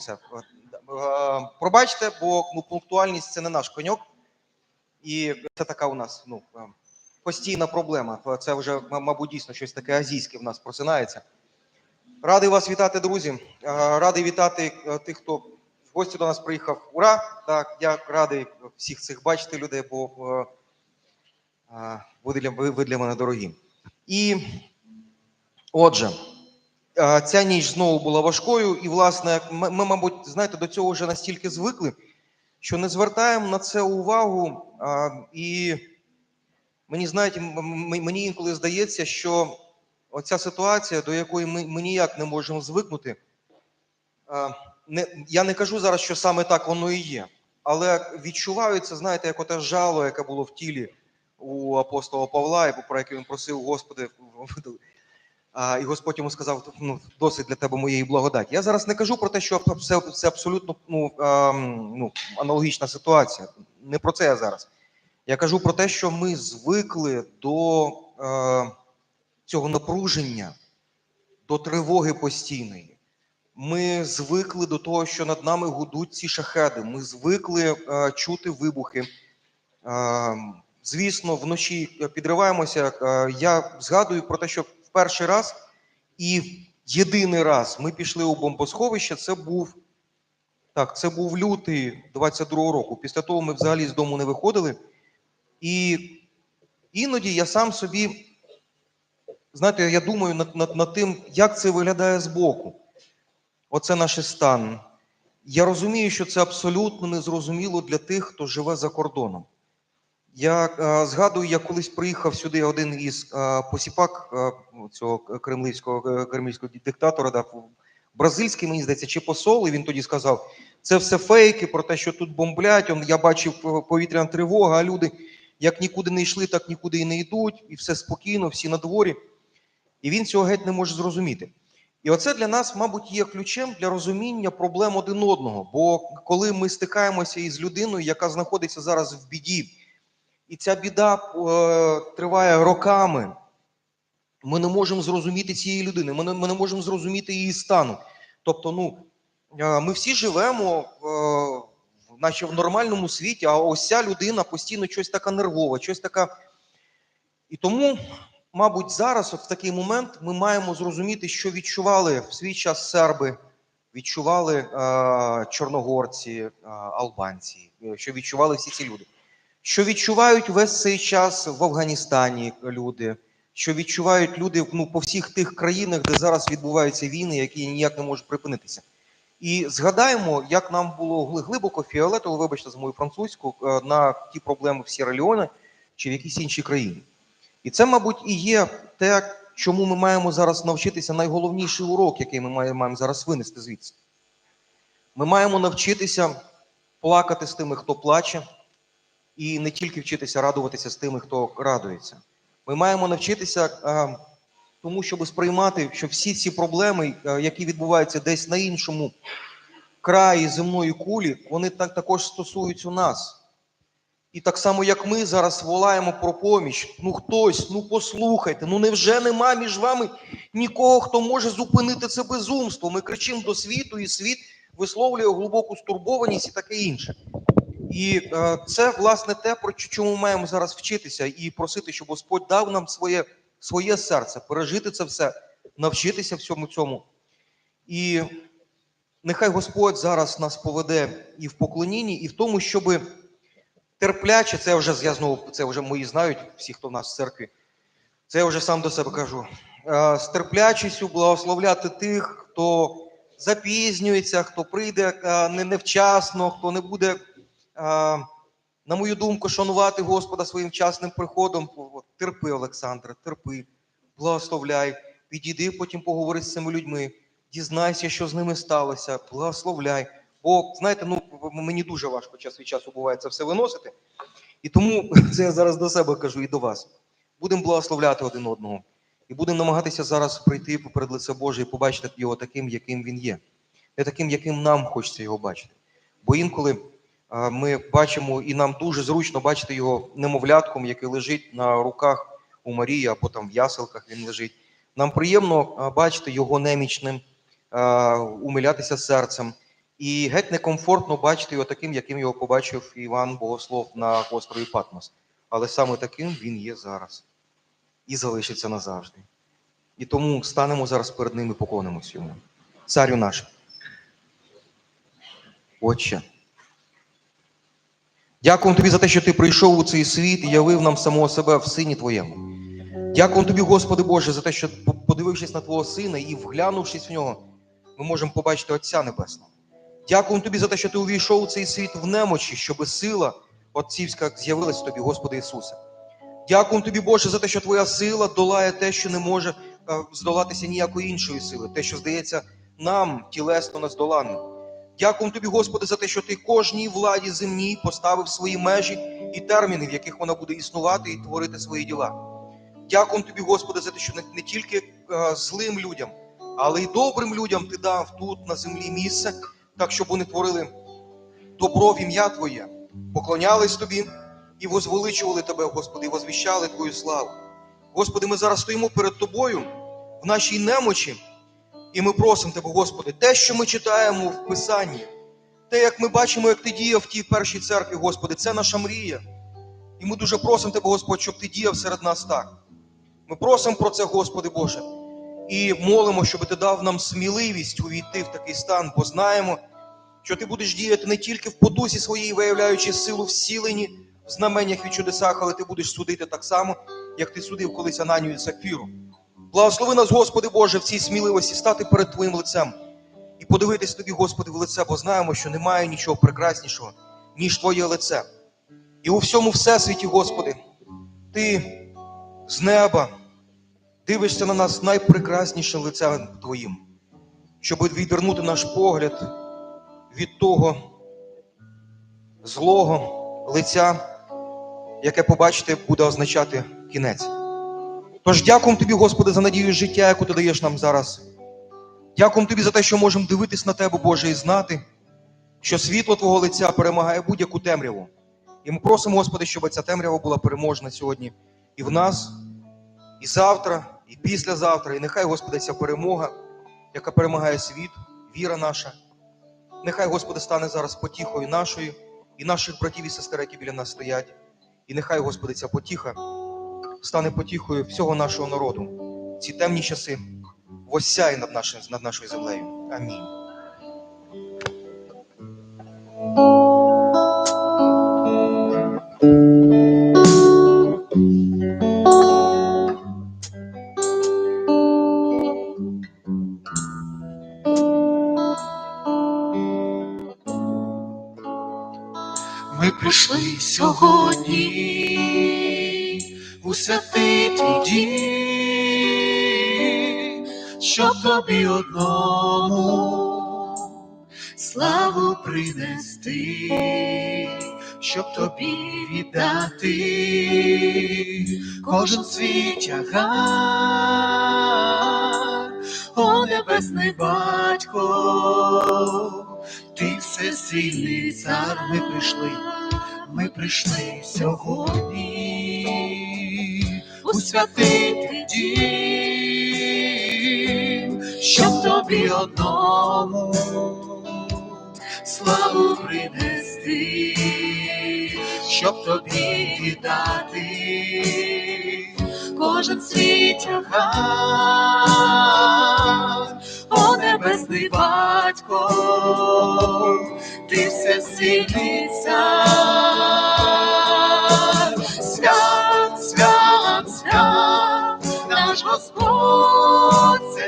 Все. Е, Пробачте, бо ну, пунктуальність це не наш коньок. І це така у нас ну, е, постійна проблема. Це вже, мабуть, дійсно щось таке азійське в нас просинається. Радий вас вітати, друзі. Е, Радий вітати е, тих, хто в гості до нас приїхав. Ура! Так, я радий всіх цих бачити людей, бо е, е, ви для, мене дорогі. І отже, е, ця ніч знову була важкою, і, власне, ми, ми, мабуть, знаєте, до цього вже настільки звикли, що не звертаємо на це увагу. І мені знаєте, мені інколи здається, що оця ситуація, до якої ми, ми ніяк не можемо звикнути. Не, я не кажу зараз, що саме так воно і є, але відчуваються, знаєте, як оте жало, яке було в тілі у апостола Павла, про яке він просив Господи, а, і Господь йому сказав: ну, досить для тебе моєї благодаті. Я зараз не кажу про те, що це, це абсолютно ну, ем, ну, аналогічна ситуація. Не про це я зараз. Я кажу про те, що ми звикли до е, цього напруження, до тривоги постійної. Ми звикли до того, що над нами гудуть ці шахеди. Ми звикли е, чути вибухи. Е, звісно, вночі підриваємося. Е, я згадую про те, що перший раз і єдиний раз ми пішли у бомбосховище. Це був так, це був лютий 22-го року. Після того ми взагалі з дому не виходили. І іноді я сам собі, знаєте, я думаю над, над, над тим, як це виглядає збоку. Оце наш стан. Я розумію, що це абсолютно незрозуміло для тих, хто живе за кордоном. Я е, згадую, я колись приїхав сюди один із е, посіпак е, цього кремлівського, е, кремлівського диктатора, да, бразильський, мені здається, чи посол, і він тоді сказав: це все фейки про те, що тут бомблять. Он, я бачив е, повітряна тривога, а люди як нікуди не йшли, так нікуди і не йдуть, і все спокійно, всі на дворі. І він цього геть не може зрозуміти. І оце для нас, мабуть, є ключем для розуміння проблем один одного. Бо коли ми стикаємося із людиною, яка знаходиться зараз в біді, і ця біда е, триває роками, ми не можемо зрозуміти цієї людини, ми не, ми не можемо зрозуміти її стану. Тобто, ну, е, ми всі живемо, е, наче в нормальному світі, а ось ця людина постійно щось така нервова, щось така. І тому, мабуть, зараз, от в такий момент, ми маємо зрозуміти, що відчували в свій час серби, відчували е, чорногорці, е, албанці, що відчували всі ці люди що відчувають весь цей час в Афганістані люди, що відчувають люди ну, по всіх тих країнах, де зараз відбуваються війни, які ніяк не можуть припинитися. І згадаємо, як нам було глибоко фіолетово, вибачте за мою французьку, е, на ті проблеми в Сєра-Леоне чи в якійсь іншій країні. І це, мабуть, і є те, чому ми маємо зараз навчитися найголовніший урок, який ми маємо зараз винести звідси. Ми маємо навчитися плакати з тими, хто плаче, і не тільки вчитися радуватися з тими, хто радується. Ми маємо навчитися е, тому, щоб сприймати, що всі ці проблеми, які відбуваються десь на іншому краї земної кулі, вони так також стосуються нас. І так само, як ми зараз волаємо про поміч, ну хтось, ну послухайте, ну невже нема між вами нікого, хто може зупинити це безумство? Ми кричимо до світу, і світ висловлює глибоку стурбованість і таке інше. І е, це власне те, про чому маємо зараз вчитися і просити, щоб Господь дав нам своє, своє серце, пережити це все, навчитися всьому цьому. І нехай Господь зараз нас поведе і в поклонінні, і в тому, щоб терпляче, це вже я знову, це вже мої знають, всі, хто в нас в церкві. Це я вже сам до себе кажу. Е, З терплячістю благословляти тих, хто запізнюється, хто прийде е, не невчасно, хто не буде, на мою думку, шанувати Господа своїм вчасним приходом. Терпи, Олександре, терпи, благословляй, підійди, потім поговори з цими людьми, дізнайся, що з ними сталося, благословляй. Бо, знаєте, ну мені дуже важко час від часу буває це все виносити. І тому це я зараз до себе кажу і до вас. Будемо благословляти один одного. І будемо намагатися зараз прийти поперед лице Боже і побачити його таким, яким він є. Не таким, яким нам хочеться його бачити. Бо інколи ми бачимо, і нам дуже зручно бачити його немовлятком, який лежить на руках у Марії, або там в яселках він лежить. Нам приємно бачити його немічним, умилятися серцем. І геть некомфортно бачити його таким, яким його побачив Іван Богослов на острові Патмос. Але саме таким він є зараз і залишиться назавжди. І тому станемо зараз перед ним і поклонимось йому. Царю наш. Отче. Дякуємо тобі за те, що ти прийшов у цей світ і явив нам самого себе в сині твоєму. Дякуємо тобі, Господи Боже, за те, що подивившись на Твого Сина і вглянувшись в нього, ми можемо побачити Отця Небесного. Дякуємо тобі за те, що ти увійшов у цей світ в немочі, щоб сила отцівська з'явилась тобі, Господи Ісусе. Дякуємо тобі, Боже, за те, що Твоя сила долає те, що не може е, здолатися ніякої іншої сили, те, що здається нам тілесно нездоланним. Дякуємо тобі, Господи, за те, що ти кожній владі земній поставив свої межі і терміни, в яких вона буде існувати і творити свої діла. Дякуємо тобі, Господи, за те, що не, тільки е, злим людям, але й добрим людям ти дав тут на землі місце, так щоб вони творили добро в ім'я Твоє, поклонялись тобі і возвеличували тебе, Господи, і возвіщали Твою славу. Господи, ми зараз стоїмо перед Тобою в нашій немочі, і ми просимо Тебе, Господи, те, що ми читаємо в Писанні, те, як ми бачимо, як Ти діяв в тій першій церкві, Господи, це наша мрія. І ми дуже просимо Тебе, Господь, щоб Ти діяв серед нас так. Ми просимо про це, Господи Боже, і молимо, щоб Ти дав нам сміливість увійти в такий стан, бо знаємо, що Ти будеш діяти не тільки в подусі своїй, виявляючи силу в сіленні, в знаменнях і чудесах, але Ти будеш судити так само, як Ти судив колись Ананію і Сапфіру. Благослови нас, Господи Боже, в цій сміливості стати перед Твоїм лицем і подивитись Тобі, Господи, в лице, бо знаємо, що немає нічого прекраснішого, ніж Твоє лице. І у всьому всесвіті, Господи, Ти з неба дивишся на нас найпрекраснішим лицем Твоїм, щоб відвернути наш погляд від того злого лиця, яке побачити буде означати кінець. Тож дякуємо тобі, Господи, за надію життя, яку ти даєш нам зараз. Дякуємо тобі за те, що можемо дивитись на тебе, Боже, і знати, що світло Твого лиця перемагає будь-яку темряву. І ми просимо, Господи, щоб ця темрява була переможена сьогодні і в нас, і завтра, і післязавтра. І нехай, Господи, ця перемога, яка перемагає світ, віра наша. Нехай, Господи, стане зараз потіхою нашою і наших братів і сестер, які біля нас стоять. І нехай, Господи, ця потіха стане потіхою всього нашого народу. Ці темні часи воссяє над, нашим, над нашою землею. Амінь. Тобі одному. Славу принести, щоб тобі віддати. Кожен свій тягар, о небесний батько, ти всесильний цар, ми прийшли, ми прийшли сьогодні у святий дім, щоб тобі одному славу принести, щоб тобі віддати кожен свій тягар, о небесний батько, ти всесильний цар,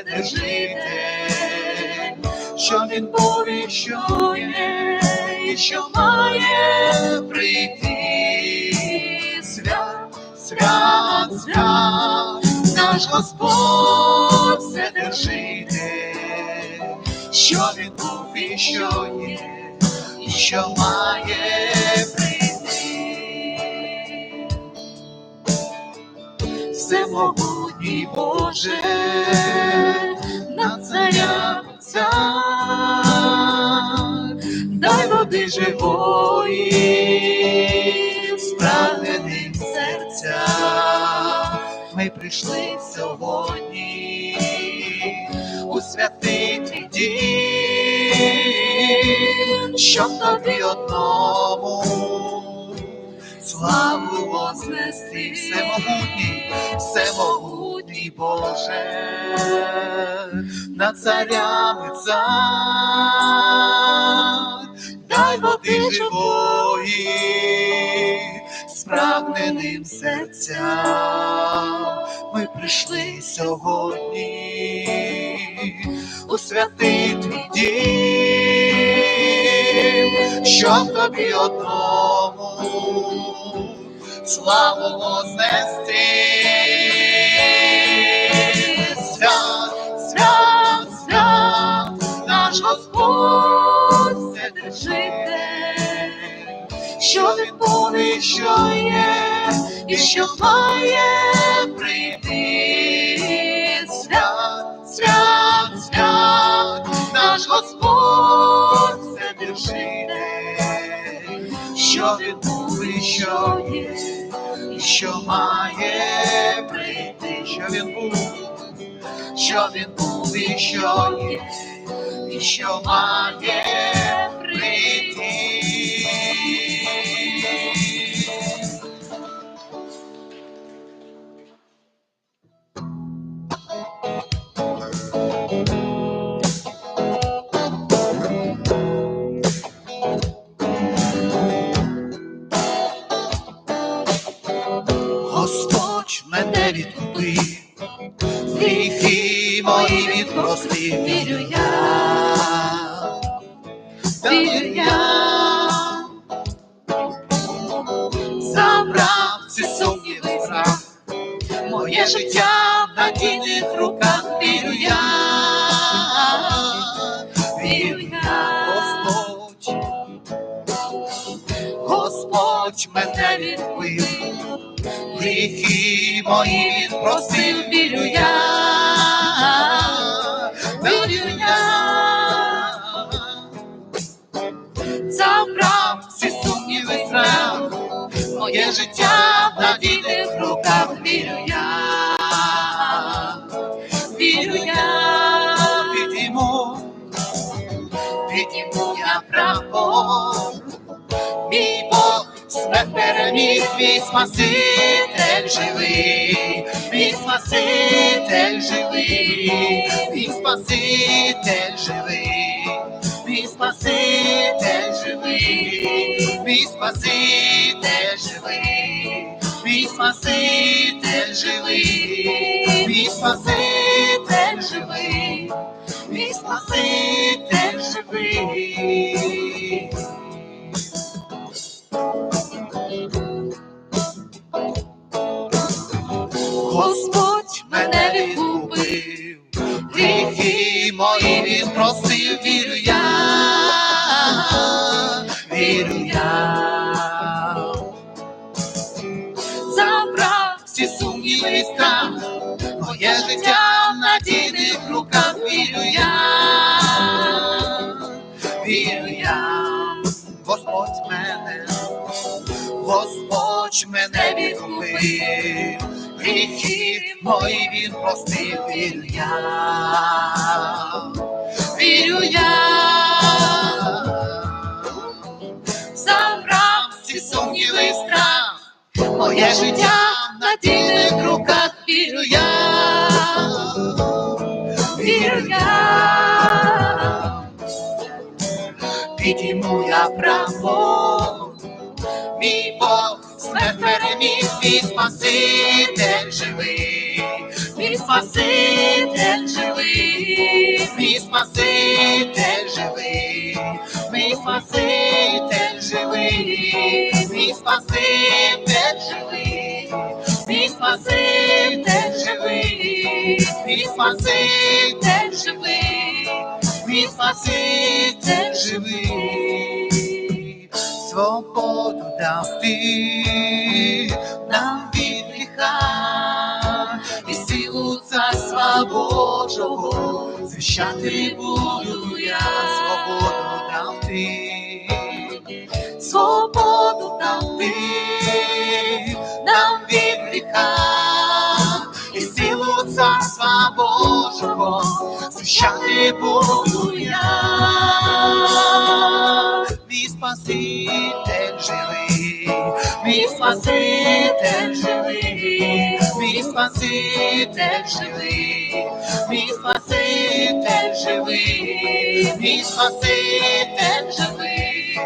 Не житель, що він був і що є, і що має прийти. Свят, свят, свят, наш Господь це не житель, що він був і що є, і що має Всемогутній Боже, над царям цар, дай води живої, спрагненим серця. Ми прийшли сьогодні у святий твій дім, щоб тобі одному славу вознести, всемогутній, всемогутній Боже, над царями цар, дай води живої, спрагненим серцям. Ми прийшли сьогодні у святий твій дім, щоб тобі одному славу вознести. Свят, свят, свят, наш Господь Вседержитель, що він був і що є, і що має прийти. Свят, свят, свят, наш Господь Вседержитель, що він був і що є, і що має прийти, що він був, що він був і що є, і що має відкупив гріхи мої він просив, вірю я, вірю я, забрав всі сумніви страх, моє життя в надійних руках, вірю я, вірю я, підійму, підійму я Бог як переміг твій спаситель живий, твій спаситель живий, твій спаситель живий, твій спаситель живий, твій спаситель живий, твій спаситель живий, твій спаситель живий, спаситель живий. Він вірю я, вірю я, забрав всі сумніви і страх, моє життя в надійних руках, вірю я, вірю я, Господь мене. Господь мене відкупив, гріхи мої він простив, вірю я, вірю я, забрав всі сумніви і страх, моє життя в надійних руках, вірю я, вірю я, підійму я право мій Бог смерть переміг, мій Спаситель живий, Спаситель живий, мій Спаситель живий, мій Спаситель живий, мій Спаситель живий, мій Спаситель живий, мій Спаситель живий, мій Спаситель живий. Свободу дав ти нам Божого звіщати буду я, свободу дав ти, свободу дав ти. Нам від гріха і силу царства Божого звіщати буду я. Спаситель живий, мій Спаситель живий, мій Спаситель живий, мій Спаситель живий, мій Спаситель живий,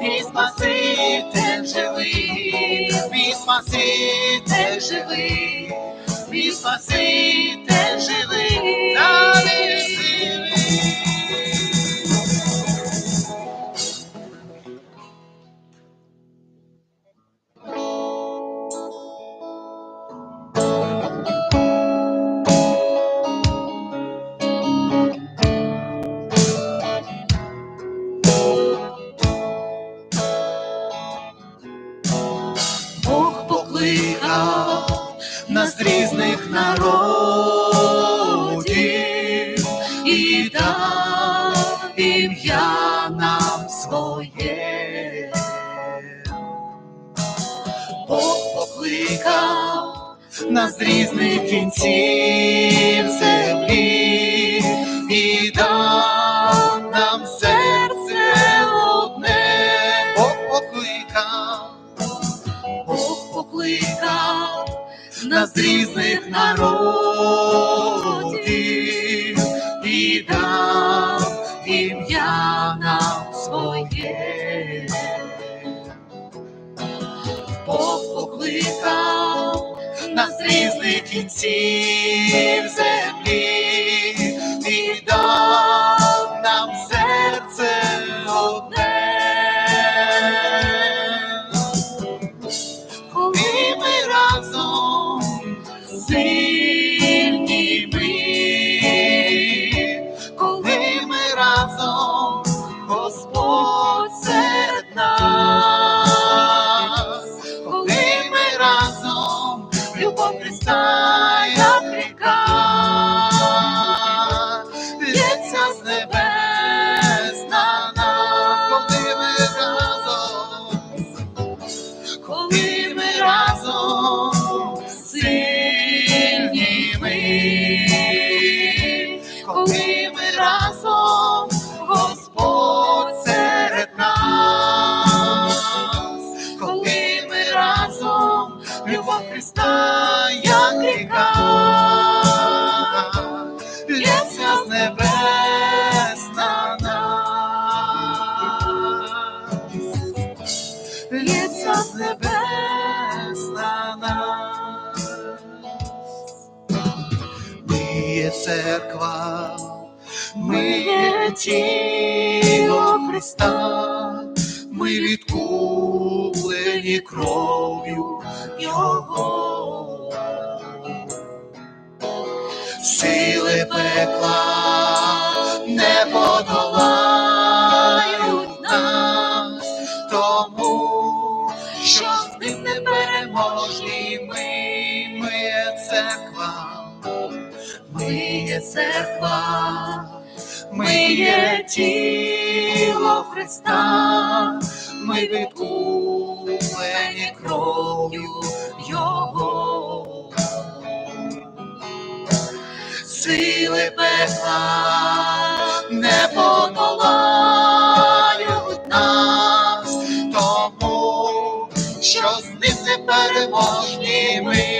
мій Спаситель живий, мій Спаситель живий, мій Спаситель живий, покликав нас різних народів і дав ім'я нам своє. Бог покликав нас з різних кінців землі з небес на нас. Ми є церква, ми є тіло Христа, ми відкуплені кров'ю Його. Сили пекла не церква, ми є тіло Христа, ми відкуплені кров'ю Його. Сили пекла не подолають нас, тому що з ним не переможні ми.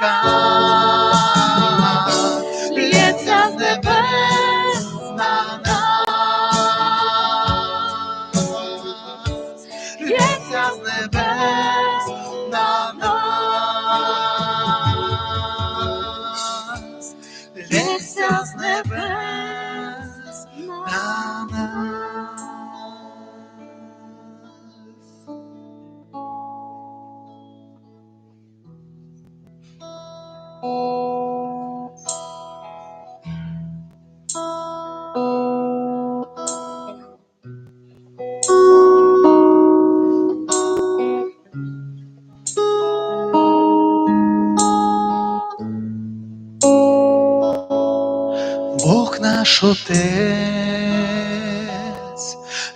Ріка, лється з небес на нас, лється з небес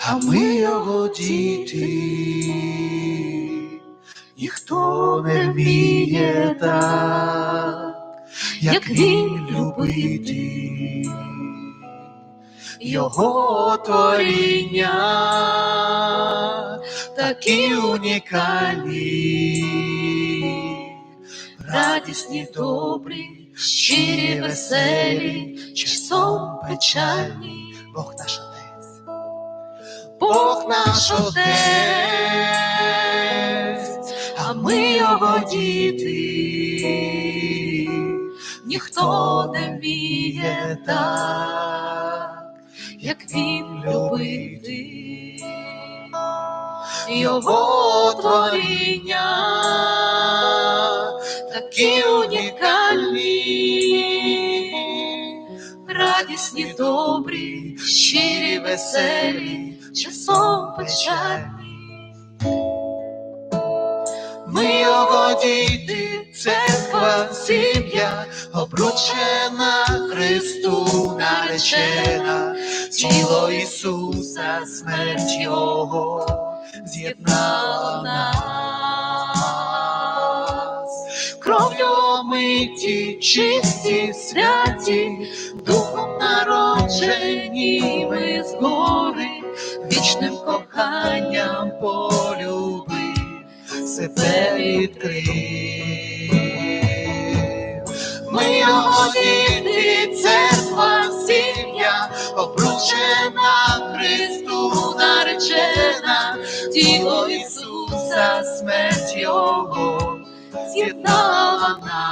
а ми його діти. Ніхто не вміє так, як він любити. Його творіння такі унікальні, радісні, добрі, щирі, веселі, часом печальні. Бог наш Бог наш Отець, а ми його діти. Ніхто не вміє так, як він любити. Його творіння такі унікальні, радісні, добрі, щирі, веселі, часом печальні. Ми його діти, церква, сім'я, обручена Христу наречена, тіло Ісуса, смерть Його з'єднала. Омиті, чисті, святі, духом народжені ми згори, вічним коханням полюби себе відкрив. Ми його діти, церква, сім'я, обручена Христу наречена, тіло Ісуса, смерть Його з'єднала нас.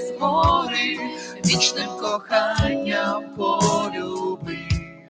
Згори, вічним коханням полюбив